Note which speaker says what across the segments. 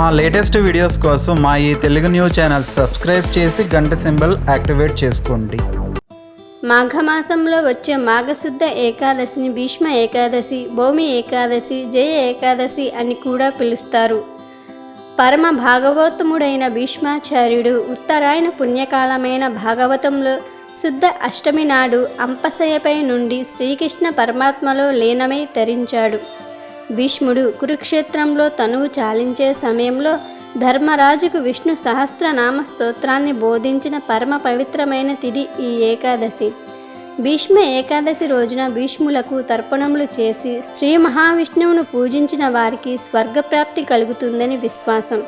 Speaker 1: మా latest videos కోసం మా ఈ తెలుగు న్యూస్ ఛానల్ సబ్స్క్రైబ్ చేసి గంట సింబల్ యాక్టివేట్ చేసుకోండి.
Speaker 2: మాఘమాసంలో వచ్చే మాఘశుద్ధ ఏకాదశిని భీష్మ ఏకాదశి భూమి ఏకాదశి జయ ఏకాదశి అని కూడా పిలుస్తారు. పరమ భాగవతముడైన భీష్మాచార్యుడు ఉత్తరాయణ పుణ్యకాలమైన భాగవతంలో శుద్ధ అష్టమి నాడు అంపశయపై నుండి శ్రీకృష్ణ పరమాత్మలో లీనమై తరించాడు. భీష్ముడు కురుక్షేత్రంలో తనువు చాలించే సమయంలో ధర్మరాజుకు విష్ణు సహస్రనామ స్తోత్రాన్ని బోధించిన పరమ పవిత్రమైన తిథి ఈ ఏకాదశి. భీష్మ ఏకాదశి రోజున భీష్ములకు తర్పణములు చేసి శ్రీ మహావిష్ణువును పూజించిన వారికి స్వర్గప్రాప్తి కలుగుతుందని విశ్వాసం.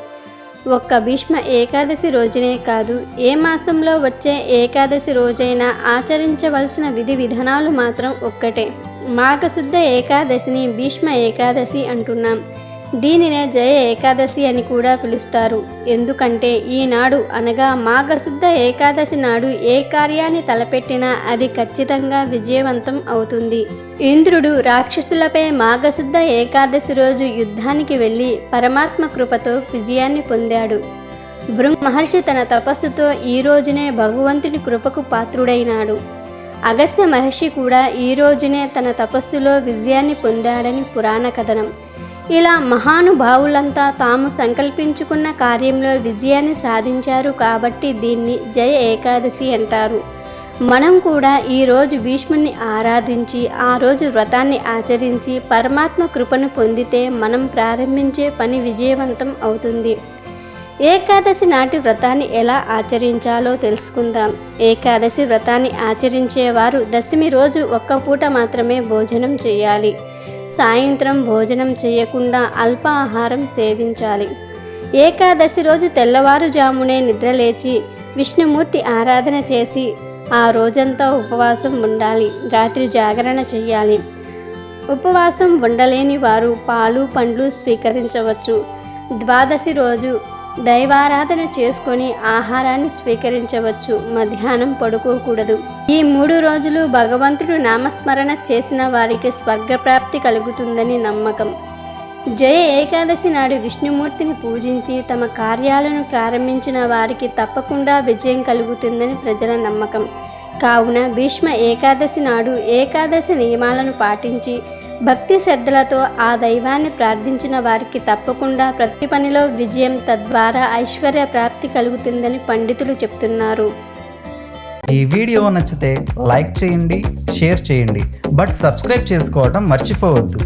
Speaker 2: ఒక్క భీష్మ ఏకాదశి రోజునే కాదు ఏ మాసంలో వచ్చే ఏకాదశి రోజైనా ఆచరించవలసిన విధి విధానాలు మాత్రం ఒక్కటే. మాఘశుద్ధ ఏకాదశిని భీష్మ ఏకాదశి అంటున్నాం. దీనినే జయ ఏకాదశి అని కూడా పిలుస్తారు. ఎందుకంటే ఈనాడు అనగా మాఘశుద్ధ ఏకాదశి నాడు ఏ కార్యాన్ని తలపెట్టినా అది ఖచ్చితంగా విజయవంతం అవుతుంది. ఇంద్రుడు రాక్షసులపై మాఘశుద్ధ ఏకాదశి రోజు యుద్ధానికి వెళ్ళి పరమాత్మ కృపతో విజయాన్ని పొందాడు. భృంగ్ మహర్షి తన తపస్సుతో ఈ రోజునే భగవంతుని కృపకు పాత్రుడైనాడు. అగస్త్య మహర్షి కూడా ఈ రోజునే తన తపస్సులో విజయాన్ని పొందాడని పురాణ కథనం. ఇలా మహానుభావులంతా తాము సంకల్పించుకున్న కార్యంలో విజయాన్ని సాధించారు కాబట్టి దీన్ని జయ ఏకాదశి అంటారు. మనం కూడా ఈరోజు భీష్ముని ఆరాధించి ఆ రోజు వ్రతాన్ని ఆచరించి పరమాత్మ కృపను పొందితే మనం ప్రారంభించే పని విజయవంతం అవుతుంది. ఏకాదశి నాటి వ్రతాన్ని ఎలా ఆచరించాలో తెలుసుకుందాం. ఏకాదశి వ్రతాన్ని ఆచరించేవారు దశమి రోజు ఒక్క పూట మాత్రమే భోజనం చేయాలి. సాయంత్రం భోజనం చేయకుండా అల్పాహారం సేవించాలి. ఏకాదశి రోజు తెల్లవారుజామునే నిద్రలేచి విష్ణుమూర్తి ఆరాధన చేసి ఆ రోజంతా ఉపవాసం ఉండాలి. రాత్రి జాగరణ చేయాలి ఉపవాసం ఉండలేని వారు పాలు పండ్లు స్వీకరించవచ్చు. ద్వాదశి రోజు దైవారాధన చేసుకొని ఆహారాన్ని స్వీకరించవచ్చు. మధ్యాహ్నం పడుకోకూడదు. ఈ మూడు రోజులు భగవంతుడు నామస్మరణ చేసిన వారికి స్వర్గప్రాప్తి కలుగుతుందని నమ్మకం. జయ ఏకాదశి నాడు విష్ణుమూర్తిని పూజించి తమ కార్యాలను ప్రారంభించిన వారికి తప్పకుండా విజయం కలుగుతుందని ప్రజల నమ్మకం. కావున భీష్మ ఏకాదశి నాడు ఏకాదశి నియమాలను పాటించి భక్తి శ్రద్ధలతో ఆ దైవాన్ని ప్రార్థించిన వారికి తప్పకుండా ప్రతి పనిలో విజయం తద్వారా ఐశ్వర్య ప్రాప్తి కలుగుతుందని పండితులు చెప్తున్నారు.
Speaker 1: ఈ వీడియో నచ్చితే లైక్ చేయండి షేర్ చేయండి బట్ సబ్స్క్రైబ్ చేసుకోవడం మర్చిపోవద్దు.